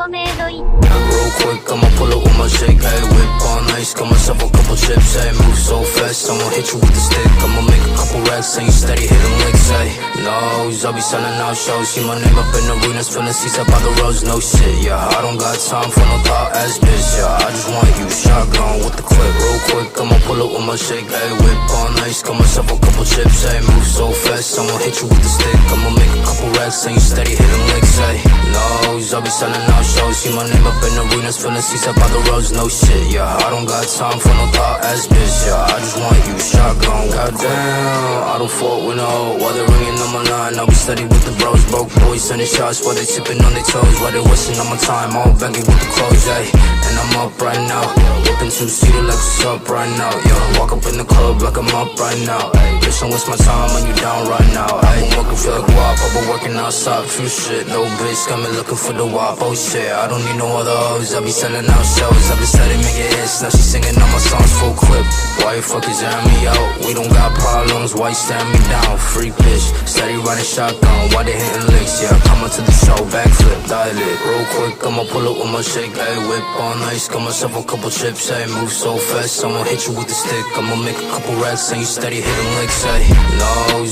for me. Real quick, I'ma pull up with my shake. Hey, whip on ice, got myself a couple chips. Hey, move so fast, I'ma hit you with the stick. I'ma make a couple racks, and you steady hitting licks. Hey, no, I'll be selling out shows. See my name up in the arenas, filling seats up by the roads. No shit, yeah, I don't got time for no thought ass bitch. Yeah, I just want you shotgun with the clip. Real quick, I'ma pull up with my shake. Hey, whip on ice, got myself a couple chips. Hey, move so fast. I'ma hit you with the stick. I'ma make a couple racks, and you steady hitting licks, ayy no, I'll be selling out shows. See my name up in arenas, filling seats up by the roads, no shit, yeah I don't got time for no thought ass bitch, yeah. I just want you shotgun, goddamn. I don't fault with no While they're ringing on my line, I'll be steady with the bros. Broke boys sending shots while they sipping on their toes. While they wasting on my time, all baggy with the clothes, ayy And I'm up right now Whipping two-seater like what's up right now, yeah Walk up in the club like I'm up right now, ayy Bitch, don't my time when you down right now, ayy I'm working feel like WAP, I've been working outside, few shit No bitch, me looking for the WAP, oh shit I don't need no other hoes, I be selling out shows I be steady making hits, now she singing all my songs full clip Why you fuckers airing me out? We don't got problems, why you staring me down? Free bitch, steady running shotgun, why they hitting licks? Yeah, coming to the show, backflip, dial it Real quick, I'ma pull up with my shake, ayy Whip on ice, got myself a couple chips, ayy Move so fast, I'ma hit you with the stick I'ma make a couple racks, and you steady hitting licks, ayy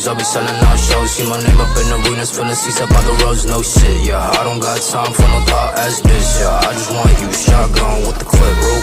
I'll be selling out shows. See my name up in the arenas, filling seats up by the roads, no shit, yeah. I don't got time for no thought ass bitch, yeah. I just want you shotgun with the clip, real